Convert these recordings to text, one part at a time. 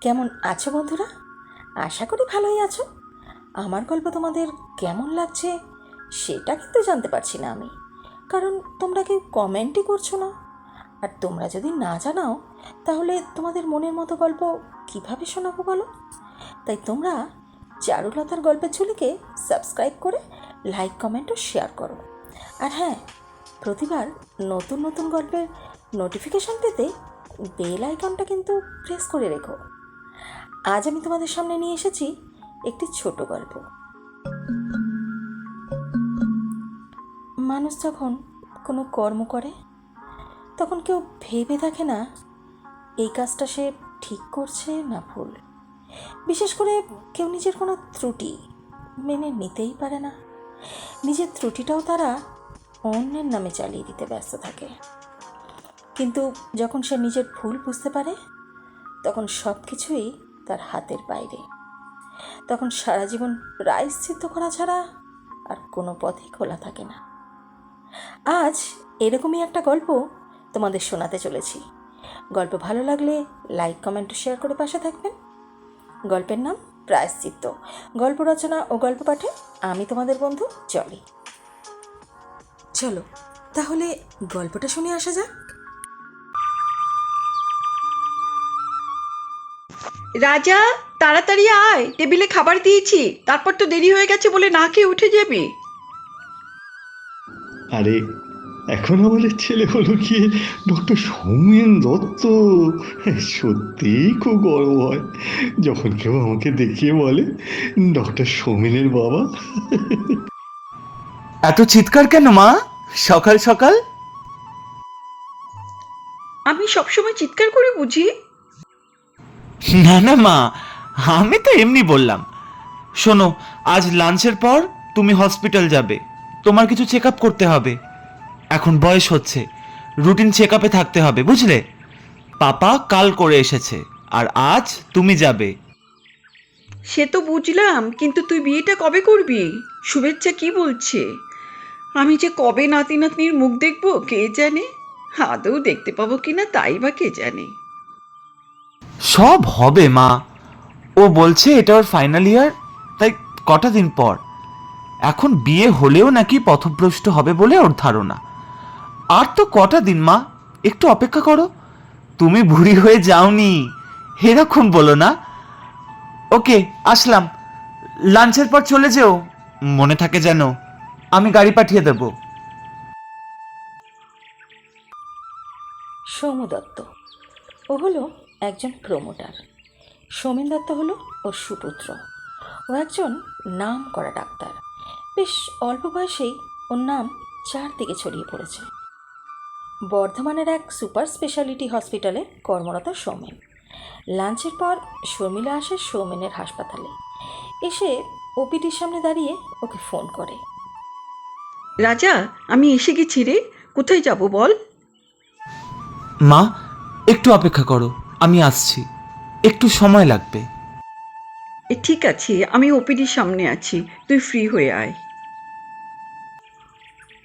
কেমন আছো বন্ধুরা? আশা করি ভালোই আছো। আমার গল্প তোমাদের কেমন লাগছে সেটা কিন্তু জানতে পারছি না আমি। কারণ তোমরা কেউ কমেন্টই করছ না। আর তোমরা যদি না জানাও, তাহলে তোমাদের মনের মতো গল্প কীভাবে শোনাবো বলো? তাই তোমরা চারুলতার গল্পের ঝুলিকে সাবস্ক্রাইব করে লাইক কমেন্ট ও শেয়ার করো। আর হ্যাঁ প্রতিবার নতুন নতুন গল্পের নোটিফিকেশন পেতে বেল আইকনটা কিন্তু প্রেস করে রেখো। আজ আমি তোমাদের সামনে নিয়ে এসেছি একটি ছোট গল্প। মানুষ যখন কোনো কর্ম করে, তখন কেউ ভেবে থাকে না এই কাজটা সে ঠিক করছে না ভুল। বিশেষ করে কেউ নিজের কোনো ত্রুটি মেনে নিতেই পারে না। নিজের ত্রুটিটাও তারা অন্যের নামে চালিয়ে দিতে ব্যস্ত থাকে। কিন্তু যখন সে নিজের ভুল বুঝতে পারে, তখন সব কিছুই তার হাতের বাইরে। তখন সারা জীবন প্রায়শ্চিত্ত করা ছাড়া আর কোনো পথই খোলা থাকে না। আজ এরকমই একটা গল্প তোমাদের শোনাতে চলেছি। গল্প ভালো লাগলে লাইক, কমেন্ট, শেয়ার করে পাশে থাকবেন। গল্পের নাম প্রায়শ্চিত্ত। গল্প রচনা ও গল্প পাঠে আমি তোমাদের বন্ধু চলি চলো, তাহলে গল্পটা শুনে আসা যাক। রাজা তাড়াতাড়ি আয় টেবিলে খাবার দিয়েছি তারপর তো দেরি হয়ে গেছে বলে না খেয়ে উঠে যাবি। আরে এখন আমাদের ছেলে হলো কি ডক্টর সৌমেন দত্ত? সত্যিই খুব গর্ব হয়। যখন কেউ আমাকে দেখিয়ে বলে ডক্টর সৌমেনের বাবা এত চিৎকার কেন মা? সকাল সকাল? আমি সবসময় চিৎকার করে বুঝি। না না, মা, আমি তো এমনি বললাম। শোনো, আজ লাঞ্চের পর তুমি হসপিটাল যাবে। তোমার কিছু চেক আপ করতে হবে। এখন বয়স হচ্ছে। রুটিন চেক আপে থাকতে হবে, বুঝলে? পাপা কাল করে এসেছে, আর আজ তুমি যাবে। সে তো বুঝলাম, কিন্তু তুই বিয়েটা কবে করবি? শুভেচ্ছা কি বলছে? আমি যে কবে নাতি নাতনির মুখ দেখব, কে জানে? আদৌ দেখতে পাবো কিনা, তাই বা কে জানে? সব হবে, মা। ও বলছে এটা ওর ফাইনাল ইয়ার তাই কটা দিন পর। এখন বিয়ে হলেও নাকি পথভ্রষ্ট হবে বলে ওর ধারণা। আর তো কটা দিন, মা? একটু অপেক্ষা করো। তুমি বুড়ি হয়ে যাওনি। এরকম বলো না। ওকে, আসলাম। লাঞ্চের পর চলে যেও। মনে থাকে যেন আমি গাড়ি পাঠিয়ে দেবো। সৌম্য দত্ত ও হলো একজন প্রমোটার। সৌমেন দত্ত হলো ওর সুপুত্র। ও একজন নাম করা ডাক্তার। বেশ অল্প বয়সেই ওর নাম চারদিকে ছড়িয়ে পড়েছে। বর্ধমানের এক সুপার স্পেশালিটি হসপিটালে কর্মরত সৌমেন। লাঞ্চের পর শর্মিলা আসে সৌমেনের হাসপাতালে। এসে ওপিডির সামনে দাঁড়িয়ে ওকে ফোন করে। রাজা আমি এসে গেছি রে। কোথায় যাব বল? মা একটু অপেক্ষা করো। আমি আসছি। একটু সময় লাগবে। এ ঠিক আছে আমি ওপিডির সামনে আছি। তুই ফ্রি হয়ে আয়।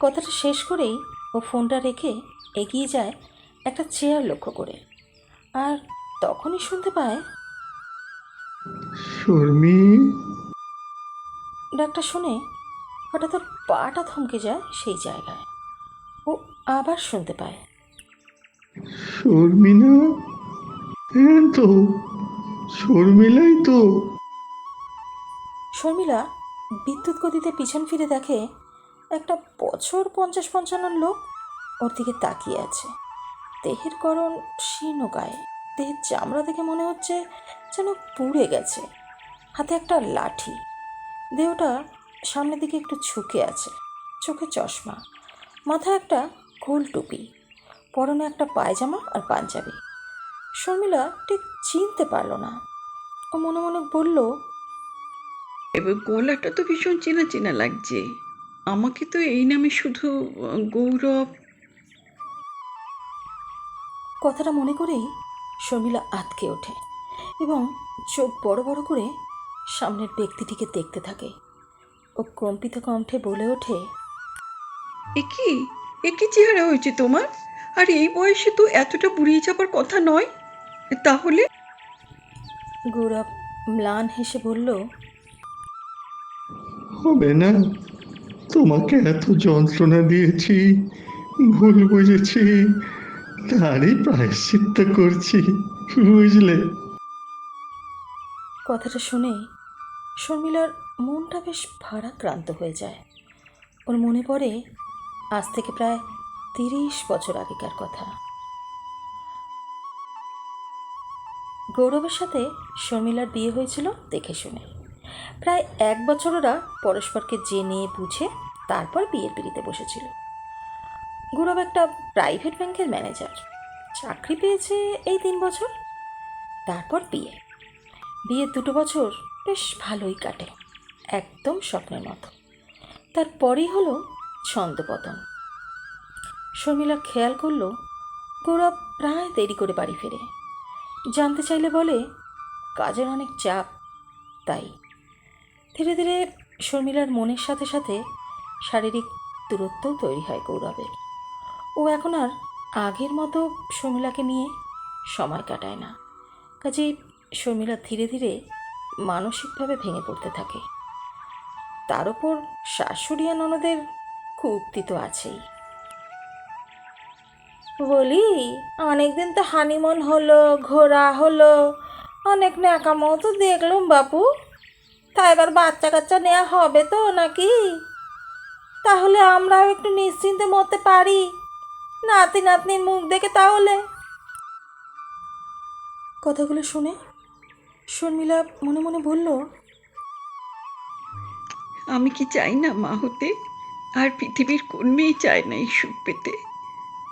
কথাটা শেষ করেই ও ফোনটা রেখে এগিয়ে যায় একটা চেয়ার লক্ষ্য করে। আর তখনই শুনতে পায় শর্মি? ডাকটা শুনে হঠাৎ ওর পাটা থমকে যায় সেই জায়গায়। ও আবার শুনতে পায় শর্মিনা? হ্যাঁ তো, শর্মিলাই তো। শর্মিলা বিদ্যুৎ গতিতে পিছন ফিরে দেখে একটা বছর পঞ্চাশ পঞ্চান্ন লোক ওর দিকে তাকিয়ে আছে। দেহের গরম শীর্ণ গায়ে, দেহের চামড়া দেখে মনে হচ্ছে যেন পুড়ে গেছে। হাতে একটা লাঠি, দেহটা সামনের দিকে একটু ঝুঁকে আছে, চোখে চশমা, মাথায় একটা গোল টুপি, পরনে একটা পায়জামা আর পাঞ্জাবি। শর্মিলা ঠিক চিনতে পারল না। ও মনে মনে বলল এবার গলাটা তো ভীষণ চেনা চেনা লাগছে। আমাকে তো এই নামে শুধু গৌরব। কথাটা মনে করেই শর্মিলা আতকে ওঠে এবং চোখ বড় বড় করে সামনের ব্যক্তিটিকে দেখতে থাকে। ও কম্পিত কণ্ঠে বলে ওঠে এ কি? এ কি চেহারা হয়েছে তোমার? আর এই বয়সে তো এতটা বুড়িয়ে যাবার কথা নয়। তাহলে? গৌরব ম্লান হেসে বলল হবে না। তোমাকে এত যন্ত্রণা দিয়েছি ভুল বুঝেছি তারই প্রায়শ্চিত্ত করছি বুঝলে? কথাটা শুনে শর্মিলার মনটা বেশ ভারাক্রান্ত হয়ে যায়। ওর মনে পড়ে আজ থেকে প্রায় তিরিশ বছর আগেকার কথা। গৌরবের সাথে শর্মিলার বিয়ে হয়েছিল দেখে শুনে। প্রায় এক বছর ওরা পরস্পরকে জেনে, বুঝে তারপর বিয়ের পিড়িতে বসেছিল। গৌরব একটা প্রাইভেট ব্যাংকের ম্যানেজার চাকরি পেয়েছে এই তিন বছর, তারপর বিয়ে। বিয়ের দুটো বছর বেশ ভালোই কাটে, একদম স্বপ্নের মতো। তারপরেই হলো ছন্দপতন। শর্মিলা খেয়াল করল, গৌরব প্রায় দেরি করে বাড়ি ফেরে। জানতে চাইলে বলে, কাজের অনেক চাপ, তাই। ধীরে ধীরে শর্মিলার মনের সাথে সাথে শারীরিক দূরত্বও তৈরি হয় গৌরবের। ও এখন আর আগের মতো শর্মিলাকে নিয়ে সময় কাটায় না। কাজেই শর্মিলা ধীরে ধীরে মানসিকভাবে ভেঙে পড়তে থাকে। তার ওপর শাশুড়ি ননদের কুক্তি তো আছেই। বলি, অনেকদিন তো হানিমুন হলো, ঘোরা হলো, অনেক ন্যাকামো তো দেখলাম বাপু। তা এবার বাচ্চা কাচ্চা নেওয়া হবে তো নাকি? তাহলে আমরাও একটু নিশ্চিন্তে মরতে পারি। নাতি নাতনির মুখ দেখে তাহলে। কথাগুলো শুনে শর্মিলা মনে মনে বলল, আমি কি চাই না মা হতে? আর পৃথিবীর কোন মেয়ে চায় না এই সুখ পেতে।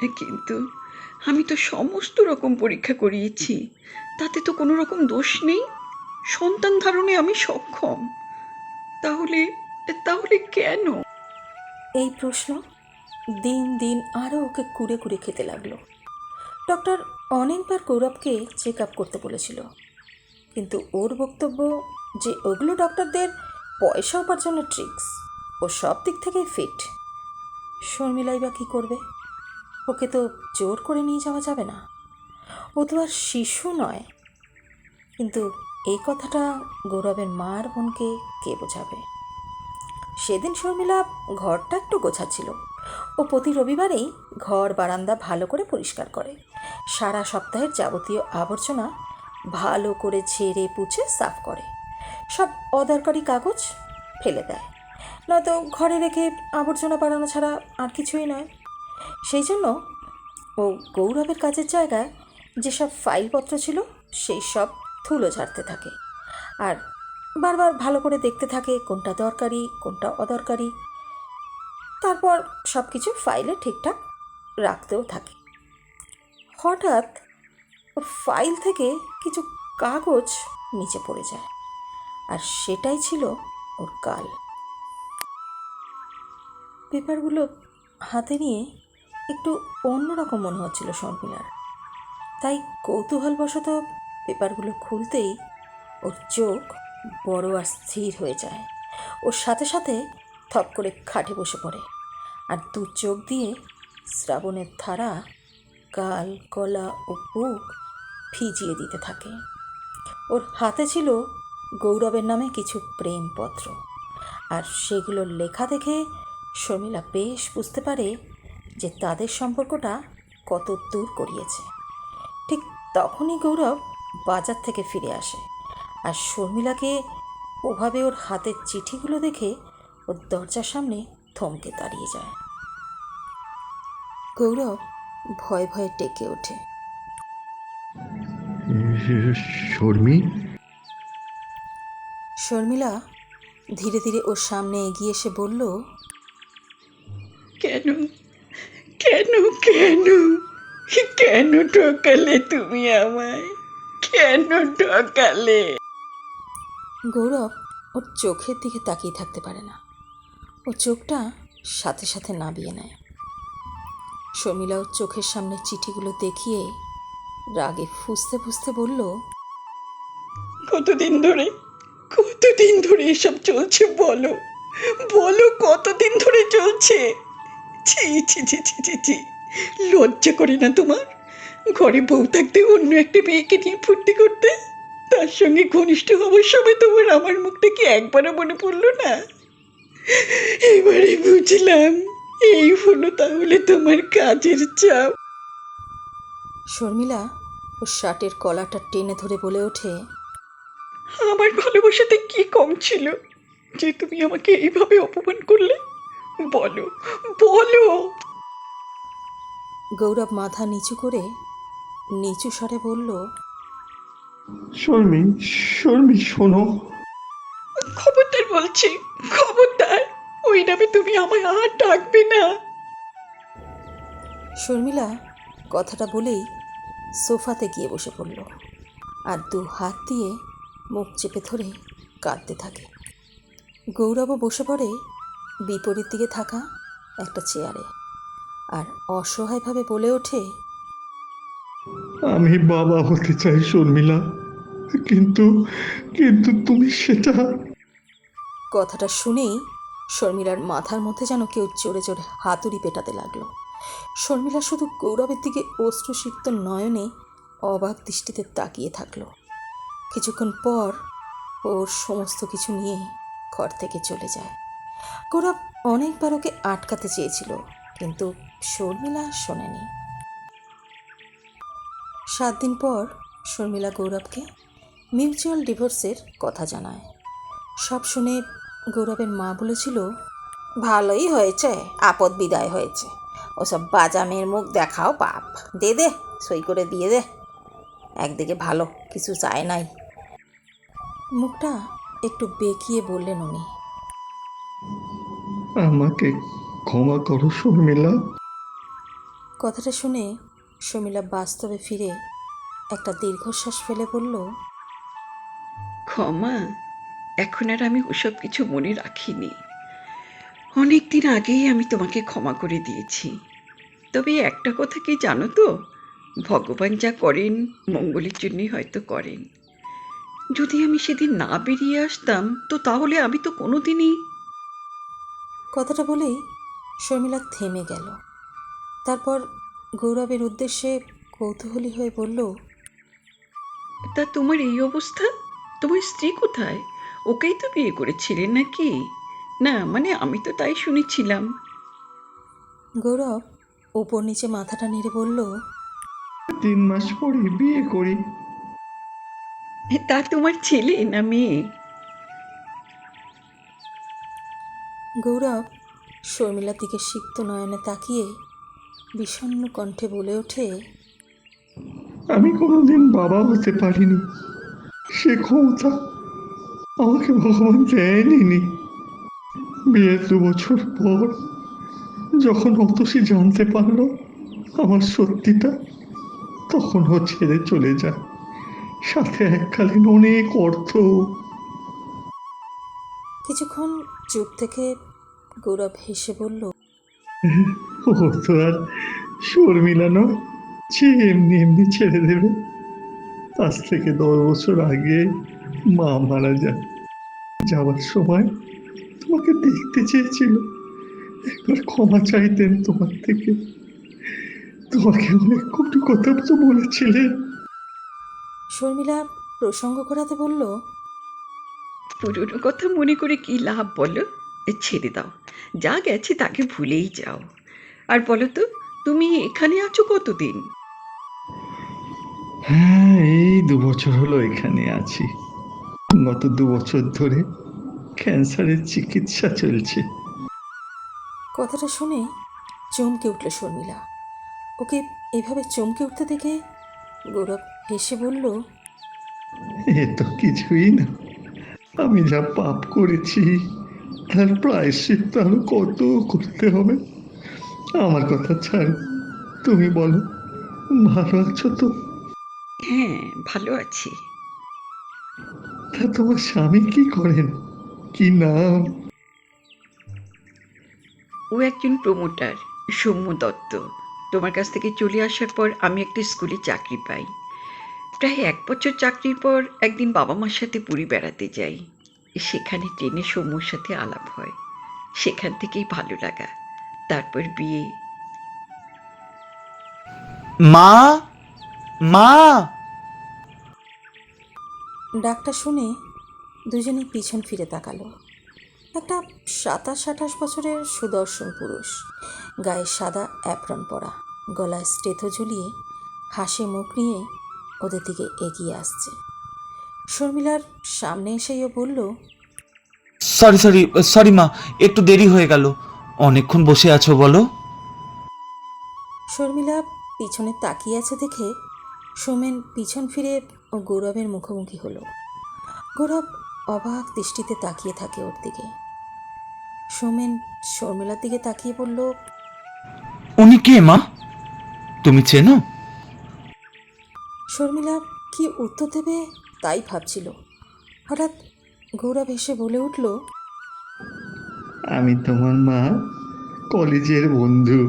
কিন্তু আমি তো সমস্ত রকম পরীক্ষা করিয়েছি। তাতে তো কোনো রকম দোষ নেই। সন্তান ধারণে আমি সক্ষম। তাহলে তাহলে কেন? এই প্রশ্ন দিন দিন আরও ওকে কুড়ে কুড়ে খেতে লাগল। ডক্টর অনেকবার গৌরবকে চেক আপ করতে বলেছিল। কিন্তু ওর বক্তব্য যে ওগুলো ডক্টরদের পয়সা উপার্জনের ট্রিক্স ও সব দিক থেকেই ফিট শর্মিলাই বা কী করবে? ওকে তো জোর করে নিয়ে যাওয়া যাবে না। ও তো আর শিশু নয়। কিন্তু এই কথাটা গৌরবের মার বোনকে কে বোঝাবে? সেদিন শর্মিলা ঘরটা একটু গোছাচ্ছিল। ও প্রতি রবিবারেই ঘর বারান্দা ভালো করে পরিষ্কার করে। সারা সপ্তাহের যাবতীয় আবর্জনা ভালো করে ঝেড়ে পুছে সাফ করে। সব অদরকারি কাগজ ফেলে দেয়। নয়তো ঘরে রেখে আবর্জনা বাড়ানো ছাড়া আর কিছুই নয়। সেই জন্য ও গৌরবের কাজের জায়গায় যেসব ফাইলপত্র ছিল, সেই সব ধুলো ঝাড়তে থাকে। আর বারবার ভালো করে দেখতে থাকে কোনটা দরকারি, কোনটা অদরকারি। তারপর সব কিছু ফাইলে ঠিকঠাক রাখতেও থাকে। হঠাৎ ফাইল থেকে কিছু কাগজ নিচে পড়ে যায়, আর সেটাই ছিল ওর কাল পেপারগুলো হাতে নিয়ে একটু অন্যরকম মনে হচ্ছিল শর্মিলার। তাই কৌতূহলবশত পেপারগুলো খুলতেই ওর চোখ বড় আর স্থির হয়ে যায়। ওর সাথে সাথে থপ করে খাটে বসে পড়ে আর দু চোখ দিয়ে শ্রাবণের ধারা, গাল, গলা ও বুক ভিজিয়ে দিতে থাকে। ওর হাতে ছিল গৌরবের নামে কিছু প্রেমপত্র। আর সেগুলোর লেখা দেখে শর্মিলা বেশ বুঝতে পারে যে তাদের সম্পর্কটা কত দূর করিয়েছে। ঠিক তখনই গৌরব বাজার থেকে ফিরে আসে আর শর্মিলাকে ওভাবে ওর হাতের চিঠিগুলো দেখে ওর দরজার সামনে থমকে দাঁড়িয়ে যায়। গৌরব ভয়ে ভয়ে টেকে ওঠে। শর্মি? শর্মিলা ধীরে ধীরে ওর সামনে এগিয়ে এসে বলল কেন? কেন কেন? কেন ঠকালে তুমি আমায়? কেন ঠকালে? গৌরব ওর চোখের দিকে তাকিয়ে থাকতে পারে না। ও চোখটা সাথে সাথে নাবিয়ে নেয়। শর্মিলা ওর চোখের সামনে চিঠিগুলো দেখিয়ে রাগে ফুসতে ফুসতে বলল কতদিন ধরে কতদিন ধরে এসব চলছে বলো? বলো কতদিন ধরে চলছে? ছি ছি ছি ছি ছি ছি। লজ্জা করে না তোমার। ঘরে বউ থাকতে অন্য একটা মেয়েকে নিয়ে ফুর্তি করতে। তার সঙ্গে ঘনিষ্ঠ হওয়ার সময় তোমার আমার মুখটা কি একবারও মনে পড়ল না? এবারে বুঝলাম এই হলো তাহলে তোমার কাজের চাপ। শর্মিলা ওর শার্টের কলাটা টেনে ধরে বলে ওঠে আমার ভালোবাসাতে কি কম ছিল যে তুমি আমাকে এইভাবে অপমান করলে? বলো বলো। গৌরব মাথা নিচু করে নিচু স্বরে বলল শর্মি শর্মি শোনো। খবরদার বলছি খবরদার। ওই নামে তুমি আমায় আর ডাকবে না। শর্মিলা কথাটা বলেই সোফাতে গিয়ে বসে পড়ল আর দু হাত দিয়ে মুখ চেপে ধরে কাঁদতে থাকে। গৌরবও বসে পড়ে বিপরীত দিকে থাকা একটা চেয়ারে আর অসহায়ভাবে বলে ওঠে আমি বাবা হতে চাই শর্মিলা কিন্তু কিন্তু তুমি সেটা কথাটা শুনেই শর্মিলার মাথার মধ্যে যেন কেউ জোরে জোরে হাতুড়ি পেটাতে লাগল। শর্মিলা শুধু গৌরবের দিকে অশ্রুসিক্ত নয়নে অবাক দৃষ্টিতে তাকিয়ে থাকল। কিছুক্ষণ পর ওর সমস্ত কিছু নিয়ে ঘর থেকে চলে যায়। গৌরব অনেকবার ওকে আটকাতে চেয়েছিল, কিন্তু শর্মিলা শোনেনি। সাত দিন পর শর্মিলা গৌরবকে মিউচুয়াল ডিভোর্সের কথা জানায়। সব শুনে গৌরবের মা বলেছিল, ভালোই হয়েছে, আপদ বিদায় হয়েছে। ওসব বাজামের মুখ দেখাও পাপ। দে দে, সই করে দিয়ে দে। একদিকে ভালো, কিছু চায় নাই। মুখটা একটু বেঁকিয়ে বললেন উনি। আমাকে ক্ষমা করো শর্মিলা। কথাটা শুনে শর্মিলা বাস্তবে ফিরে একটা দীর্ঘশ্বাস ফেলে বলল ক্ষমা এখন আর আমি ওসব কিছু মনে রাখিনি। অনেক দিন আগেই আমি তোমাকে ক্ষমা করে দিয়েছি। তবে একটা কথা কি জানো তো? ভগবান যা করেন মঙ্গলের জন্যই হয়তো করেন। যদি আমি সেদিন না বেরিয়ে আসতাম তো তাহলে আমি তো কোনোদিনই কথাটা বলেই শর্মিলা থেমে গেল। তারপর গৌরবের উদ্দেশ্যে কৌতূহলী হয়ে বলল তা তোমার এই অবস্থা? তোমার স্ত্রী কোথায়? ওকেই তো বিয়ে করেছিলেন নাকি? না মানে আমি তো তাই শুনেছিলাম। গৌরব ওপর নিচে মাথাটা নেড়ে বলল তিন মাস পরে বিয়ে করি। তা তোমার ছেলে না মেয়ে? গৌরব শর্মিলার দিকে সিক্ত নয়নে তাকিয়ে বিষণ্ণ কণ্ঠে বলে ওঠে, আমি কোনোদিন বাবা হতে পারিনি। সে ক্ষমতা আমাকে ভগবান দেয়নি বিয়ের দু বছর পর যখন অতসী জানতে পারল আমার সত্যিটা, তখন ও ছেড়ে চলে যায়। সাথে এককালীন অনেক অর্থ কিছুক্ষণ চুপ থেকে গৌরব হেসে বলল ও তো আর শর্মিলা নয় যে এমনি এমনি ছেড়ে দেবে। আজ থেকে দশ বছর আগে মা মারা যায় যাওয়ার সময় তোমাকে দেখতে চেয়েছিল। একবার ক্ষমা চাইতেন তোমার থেকে। তোমাকে অনেক কটু কথা তো বলেছিলেন। শর্মিলা প্রসঙ্গ ঘোরাতে বলল পুরনো কথা মনে করে কি লাভ বলো? এ, ছেড়ে দাও। যা গেছে তাকে ভুলেই যাও। আর বলো তো তুমি এখানে আছো কতদিন? হ্যাঁ এই দু বছর হলো এখানে আছি। গত দু বছর ধরে ক্যান্সারের চিকিৎসা চলছে। কথাটা শুনে চমকে উঠল শর্মিলা। ওকে এভাবে চমকে উঠতে দেখে গৌরব হেসে বলল এ তো কিছুই না। আমি যা পাপ করেছি তার প্রায়শ্চিত্ত আরও কত করতে হবে? আমার কথা ছাড় তুমি বলো ভালো আছো তো? হ্যাঁ ভালো আছি। তা তোমার স্বামী কি করেন? কি নাম? ও একজন প্রমোটার সৌম্য দত্ত। তোমার কাছ থেকে চলে আসার পর আমি একটা স্কুলে চাকরি পাই। প্রায় এক বছর চাকরির পর একদিন বাবা মার সাথে পুরী বেড়াতে যাই। সেখানে ট্রেনে সৌম্যর সাথে আলাপ হয়। সেখান থেকেই ভালো লাগা। তারপর বিয়ে। মা? মা? ডাকটা শুনে দুজনেই পিছন ফিরে তাকালো। একটা সাতাশ আঠাশ বছরের সুদর্শন পুরুষ। গায়ে সাদা অ্যাপ্রন পরা। গলায় স্টেথো ঝুলিয়ে হাসে মুখ নিয়ে ওদের দিকে এগিয়ে আসছে। শর্মিলার সামনে এসেই ও বলল সরি সরি সরি মা একটু দেরি হয়ে গেল। অনেকক্ষণ বসে আছো বলো? শর্মিলা পিছনে তাকিয়ে আছে দেখে সোমেন পিছন ফিরে ও গৌরবের মুখোমুখি হলো। গৌরব অবাক দৃষ্টিতে তাকিয়ে থাকে ওর দিকে। সোমেন শর্মিলার দিকে তাকিয়ে বলল উনি কে মা? তুমি চেনো? শর্মিলা কি উত্তর দেবে? তাই ভাবছিল। হঠাৎ গৌরব এসে বলে উঠল আমি তোমার মা কলেজের বন্ধু।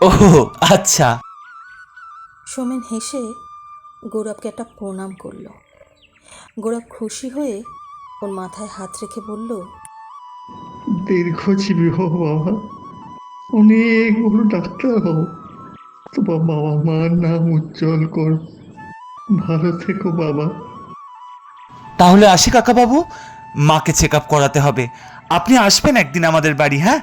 ও আচ্ছা। সোমেন হেসে গৌরবকে একটা প্রণাম করল। গৌরব খুশি হয়ে ওর মাথায় হাত রেখে বলল দীর্ঘজীবী হও বাবা অনেক বড় ডাক্তার হও। তোমার বাবা মার নাম উজ্জ্বল কর। ভালো থেকো বাবা। তাহলে আসি কাকাবাবু মাকে চেক আপ করাতে হবে। আপনি আসবেন একদিন আমাদের বাড়ি হ্যাঁ?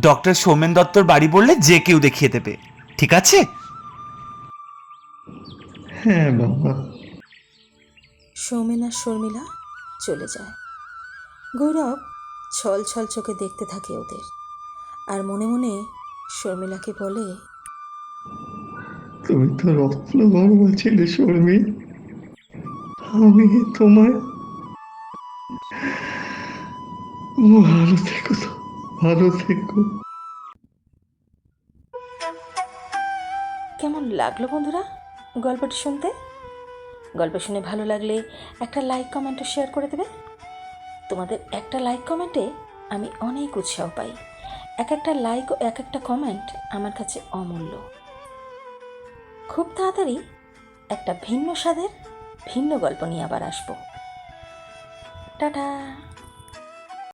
ডক্টর সৌমেন দত্তর বাড়ি বললে যে কেউ দেখিয়ে দেবে ঠিক আছে? হ্যাঁ বাবা। সৌমেন আর শর্মিলা চলে যায়। গৌরব ছল ছল চোখে দেখতে থাকে ওদের। আর মনে মনে শর্মিলাকে বলে তুমি তো রত্ন গর্বা ছেলে, শর্মী। আমি তোমায় ভালো থেকো তো, ভালো থেকো। কেমন লাগল বন্ধুরা গল্পটি শুনতে? গল্প শুনে ভালো লাগলে একটা লাইক কমেন্ট শেয়ার করে দেবে। তোমাদের একটা লাইক কমেন্টে আমি অনেক উৎসাহ পাই। এক একটা লাইক ও এক একটা কমেন্ট আমার কাছে অমূল্য। খুব তাড়াতাড়ি একটা ভিন্ন স্বাদের ভিন্ন গল্প নিয়ে আবার আসব। টাটা।